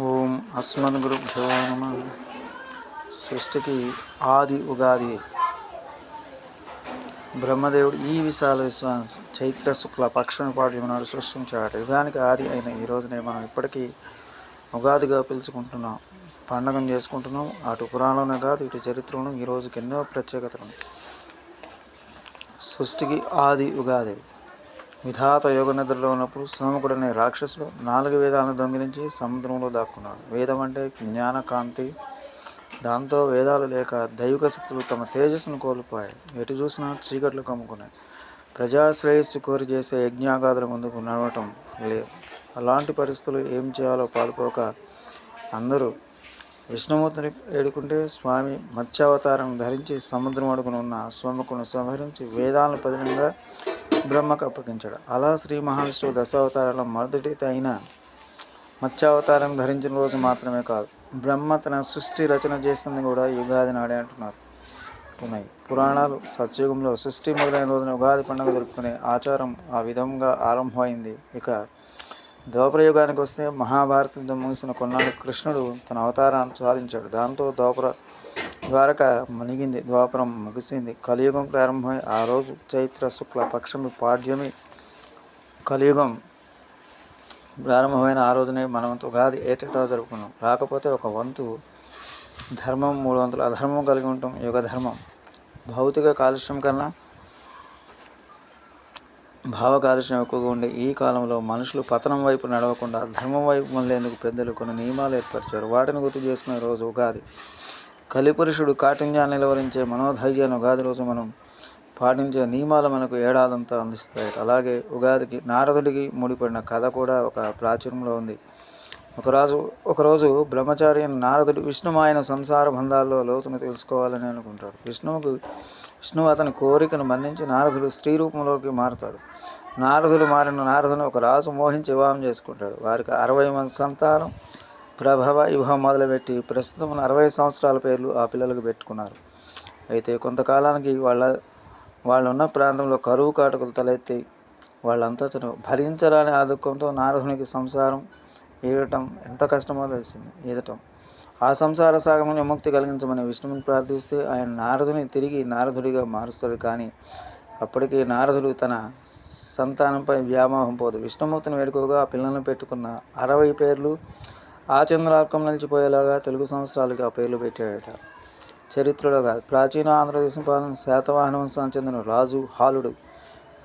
ఓం అస్మద్గురుభ్యో నమ. సృష్టికి ఆది ఉగాది. బ్రహ్మదేవుడు ఈ విశాల విశ్వాస చైత్ర శుక్ల పక్షుని పాడ్యం నాడు సృష్టించాడు. యుగానికి ఆది అయిన ఈ రోజునే మనం ఇప్పటికీ ఉగాదిగా పిలుచుకుంటున్నాం. పండగం చేసుకుంటున్నాం. అటు పురాణంలోనే కాదు ఇటు చరిత్రను ఈ రోజుకి ఎన్నో ప్రత్యేకతలు సృష్టికి ఆది ఉగాది. విధాత యోగ నిద్రలో ఉన్నప్పుడు సోమకుడు రాక్షసుడు నాలుగు వేదాలను దొంగిలించి సముద్రంలో దాక్కున్నాడు. వేదం అంటే జ్ఞాన కాంతి దాంతో వేదాలు లేక దైవిక శక్తులు తమ తేజస్సును కోల్పోయాయి. ఎటు చూసినా చీకట్లు కమ్ముకున్నాయి. ప్రజాశ్రేయస్సు కోరి చేసే యజ్ఞాగాదుల ముందుకు నడవటం లేదు అలాంటి పరిస్థితులు ఏం చేయాలో పాల్పోక అందరూ విష్ణుమూర్తిని ఏడుకుంటే స్వామి మత్స్యావతారం ధరించి సముద్రం అడుగున ఉన్న సోమకును సంహరించి వేదాలను పదినంగా బ్రహ్మకు అప్పగించాడు. అలా శ్రీ మహావిష్ణువు దశావతారాల మొదటి అయిన మత్స్యావతారం ధరించిన రోజు మాత్రమే కాదు బ్రహ్మ తన సృష్టి రచన చేసింది కూడా యుగాది నాడే అంటున్నారు. ఉన్నాయి. పురాణాలు సత్యుగంలో సృష్టి మొదలైన రోజున ఉగాది పండుగ జరుపుకునే ఆచారం ఆ విధంగా ఆరంభమైంది. ఇక యుగానికి వస్తే మహాభారతంతో ముగిసిన కొన్నాళ్ళు కృష్ణుడు తన అవతారాన్ని సాధించాడు. దాంతో దోపర ద్వారక మునిగింది ద్వాపరం ముగిసింది. కలియుగం ప్రారంభమై ఆ రోజు చైత్ర శుక్ల పక్షమి పాడ్యమి కలియుగం ప్రారంభమైన ఆ రోజునే మనం ఉగాది ఏటేటా జరుపుకున్నాం. రాకపోతే ఒక వంతు ధర్మం మూడు వంతులు అధర్మం కలిగి ఉంటాం యుగ ధర్మం. భౌతిక కాలుష్యం కన్నా భావ కాలుష్యం ఎక్కువగా ఉండే ఈ కాలంలో మనుషులు పతనం వైపు నడవకుండా ధర్మం వైపు మళ్ళేందుకు పెద్దలు కొన్ని నియమాలు ఏర్పరిచారు. వాటిని గుర్తు చేసుకునే రోజు ఉగాది. కలిపురుషుడు కాఠిన్యాన్ని నిలవరించే మనోధైర్యాన్ని ఉగాది రోజు మనం పాటించే నియమాలు మనకు ఏడాదంతా అందిస్తాయి. అలాగే ఉగాదికి నారదుడికి ముడిపడిన కథ కూడా ఒక ప్రాచుర్యంలో ఉంది. ఒకరాజు ఒకరోజు బ్రహ్మచారి అయిన నారదుడు విష్ణుమాయన సంసార బంధాల్లో లోతును తెలుసుకోవాలని అనుకుంటాడు. విష్ణువుకు విష్ణువు అతని కోరికను మన్నించి నారదుడు స్త్రీ రూపంలోకి మారుతాడు. నారదుడు మారిన నారదుని ఒక రాజు మోహించి వివాహం చేసుకుంటాడు. వారికి అరవై మంది సంతానం ప్రభవ యుహం మొదలుపెట్టి ప్రస్తుతం అరవై సంవత్సరాల పేర్లు ఆ పిల్లలకు పెట్టుకున్నారు. అయితే కొంతకాలానికి వాళ్ళ వాళ్ళు ఉన్న ప్రాంతంలో కరువు కాటకులు తలెత్తి వాళ్ళంతా భరించరాని ఆ నారదునికి సంసారం ఈడటం ఎంత కష్టమో తెలిసింది. ఈదటం ఆ సంసార సాగమని విముక్తి కలిగించమని విష్ణువుని ప్రార్థిస్తే ఆయన నారదుని తిరిగి నారదుడిగా మారుస్తాడు. కానీ అప్పటికి నారదుడు తన సంతానంపై వ్యామోహం పోదు. విష్ణుమూర్తిని వేడుకోగా ఆ పిల్లలను పెట్టుకున్న అరవై పేర్లు ఆ చంద్రార్కం నిలిచిపోయేలాగా తెలుగు సంవత్సరాలకి ఆ పేర్లు పెట్టాడట. చరిత్రలో కాదు. ప్రాచీన ఆంధ్రదేశం పాలన శాతవాహన వంశానికి చెందిన రాజు హాలుడు.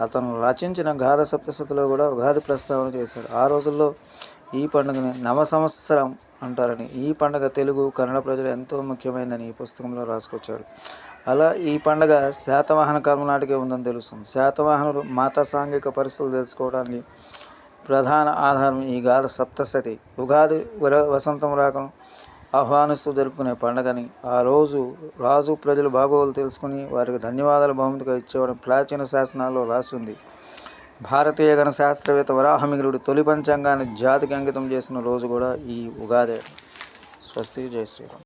అతను రచించిన గాథ సప్తశతిలో కూడా ఉగాది ప్రస్తావన చేశాడు. ఆ రోజుల్లో ఈ పండుగని నవ సంవత్సరం అంటారని ఈ పండుగ తెలుగు కన్నడ ప్రజలు ఎంతో ముఖ్యమైనదని ఈ పుస్తకంలో రాసుకొచ్చాడు. అలా ఈ పండుగ శాతవాహన కాలం నాటికే ఉందని తెలుస్తుంది. శాతవాహనులు మాతా సాంఘిక పరిస్థితులు తెలుసుకోవడానికి ప్రధాన ఆధారం ఈ గాథ సప్తశతి. ఉగాది వర వసంతం రాకను ఆహ్వానిస్తూ జరుపుకునే పండుగని ఆ రోజు రాజు ప్రజలు బాగోగులు తెలుసుకుని వారికి ధన్యవాదాలు బహుమతిగా ఇచ్చేవాడని ప్రాచీన శాసనాల్లో రాసింది భారతీయ గణ శాస్త్రవేత్త వరాహమిగుడు తొలి పంచాంగాన్ని జాతికి అంకితం చేసిన రోజు కూడా ఈ ఉగాదే. స్వస్తి జయ శ్రీరామ్.